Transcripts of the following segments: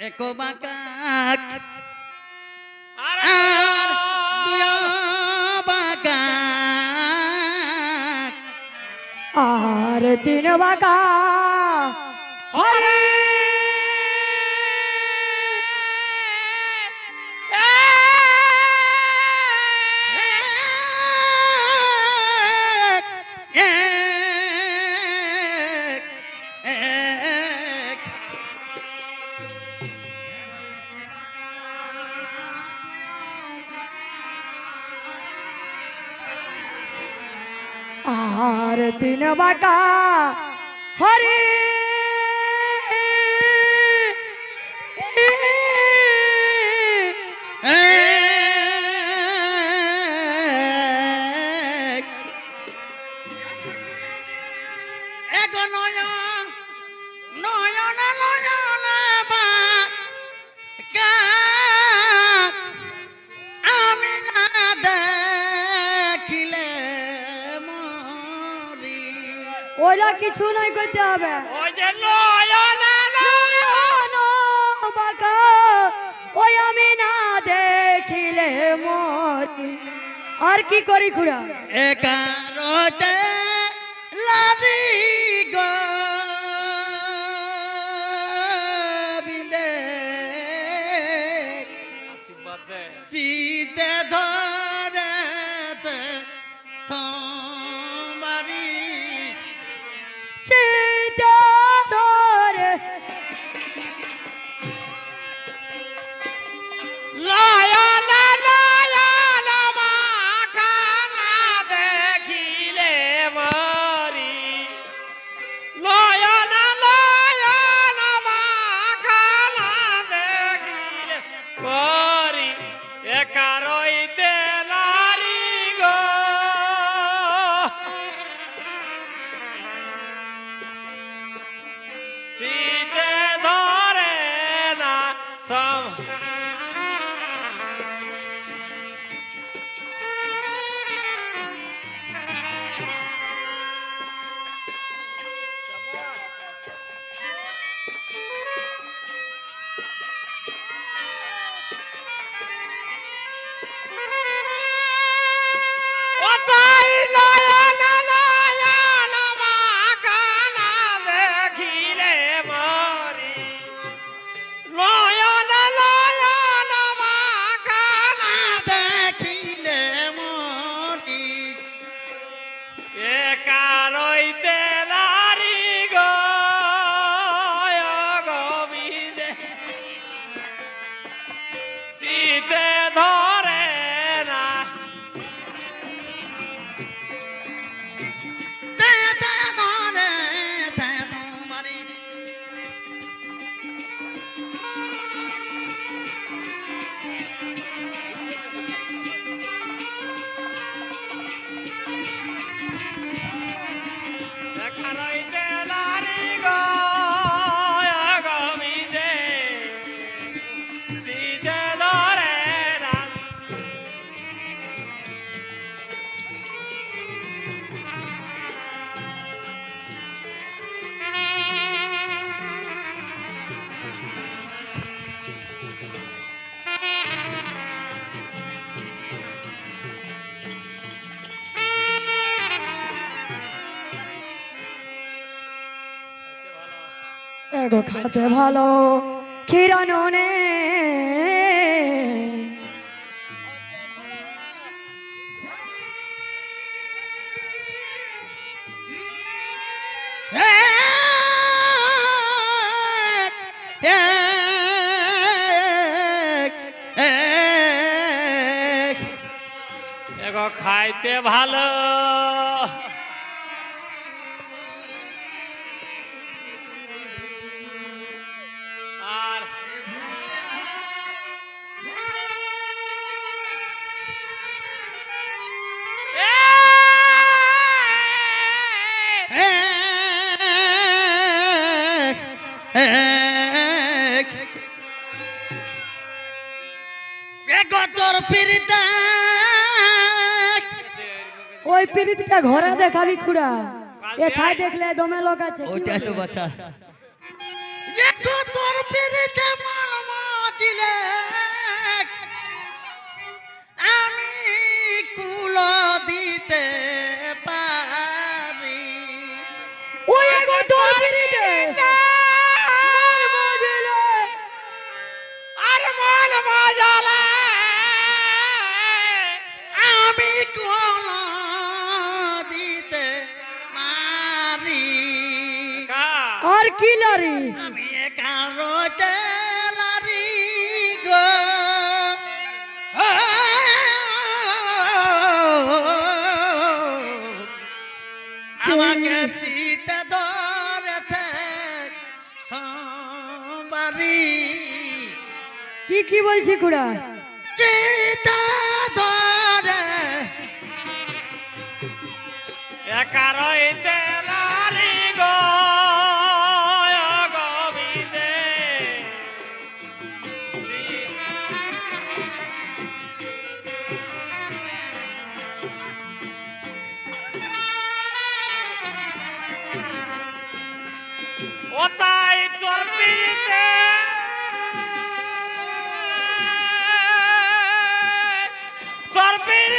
এক বাঁকা আর দুই বাঁকা আর তিন বাঁকা তিন বাঁকা হরে। নয় নয়ন, কিছু নয় করতে হবে। ওই যে ওই আমি না দেখিলে মরি আর কি করি খুড়া? একারতে লারি গো। খাতে ভালো। এগো খাইতে ভালো। পিড়িতটা ঘরে দেখাবি খুড়া। এ খাই দেখলে দমে লোক আছে ওটা তো বাছা। একটু তোর পিড়িতে মাল মাছিলে আমি কুল দিতে কি লরি? আমি লারি গো। আমাকে চিতে ধরেছে সোমবারি কি কি বলছি খুড়া?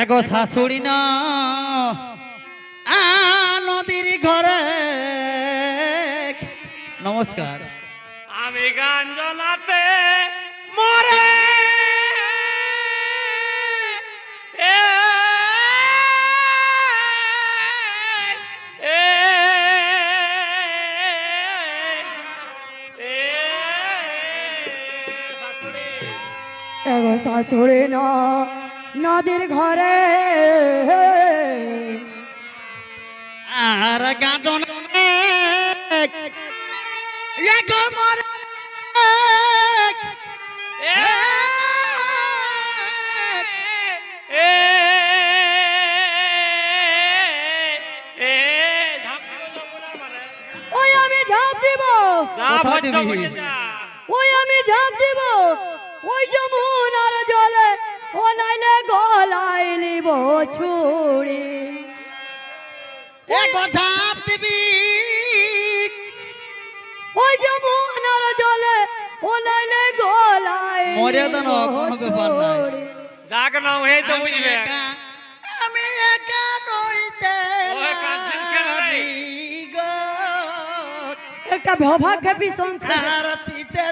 এগো শাশুড়ি ন নদীর ঘরে নমস্কার আমি মরে এ, শাশুড়ি। এগো শাশুড়ি ন নদীর ঘরে। আর গাজন এগো মরে। এ, এ, এ, ঝাঁপিয়ে যাব না মানে। ওই আমি ঝাঁপ দিব। যা যা। ওই আমি ঝাঁপ দিব। ওই যমুনার গলায় নিব ছুড়ি এগো ঝাঁপ দিবি ওই যমুনার জলে ও নাইলে গলায় মর্যাদা নিব কোনো ব্যাপার নাই। যাক না এই তো আমি বুঝবে একা। নইতে একটা ভভা খেপি সংখ্যা আর চিতে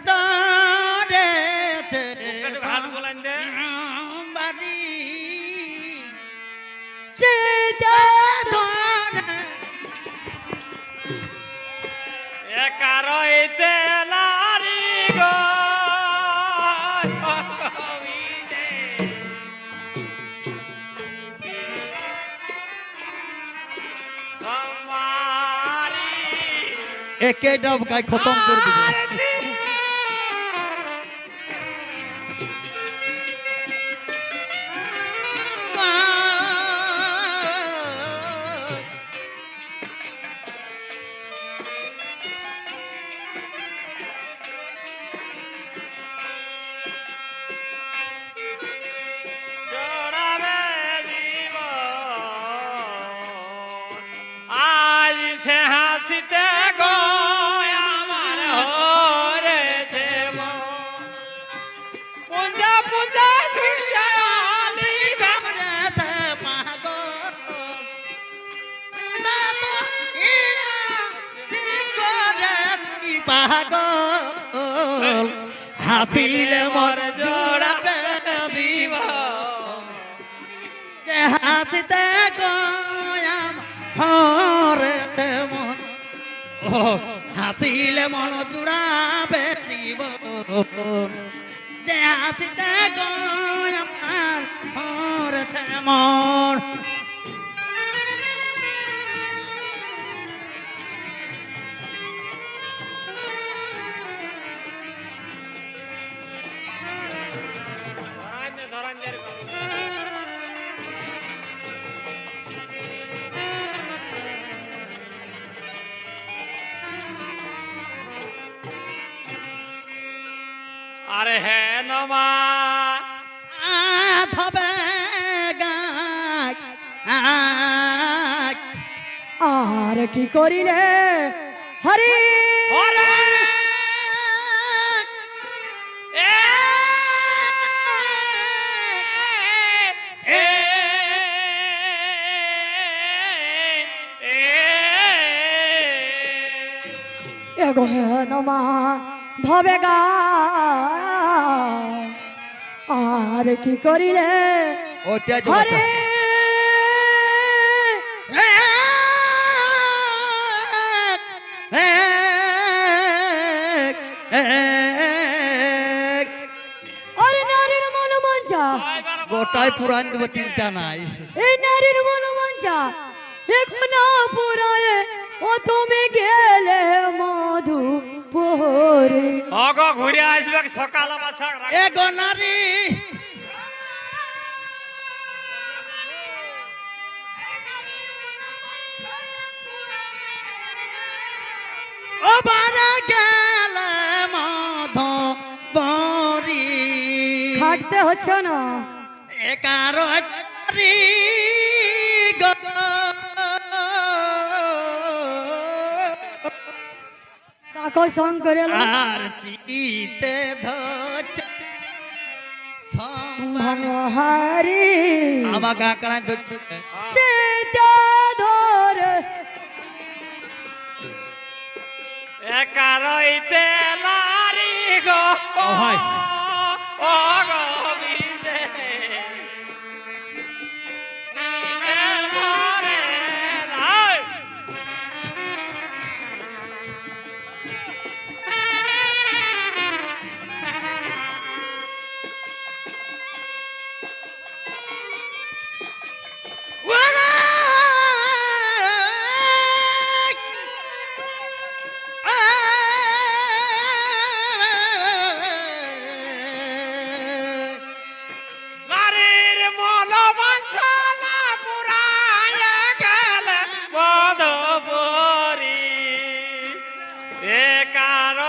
একা ডব গাই খতম করে দিবে। হাসিতে গো আমার হরেছে পূজা পূজা ছুঁচা আলিবে করেছে পাগল দাদা ইয়া করেছি পাগল হাসিলে মর জোড়াবে দিব। হাসিতে গয়াম হরে মন। ও হাসিলে মন চুড়াবে জীব যে হাসিতে গো আমার হরেছে কি করিলে? হরে! হেনমা ধবে গা। আর কি করিলে? ওটা আরে নারীর মন মঞ্চা গোটাই পুরান দেবো চিন্তা নাই। এই নারীর মন মঞ্চা এখন পুরায়ে ও তুমি গেলে মধু পোহরে অগ ঘুরে আসবে সকাল বাছা এ গো নারী। ও বারা খাটতে হচ্ছে না? একারো গো কাকো সঙ্গ করে। আর চিতে ধচ মনোহারি আমা কাকড়া ধচ চেতা ধরে। একা রইতে লারি গো। ও হয়। কার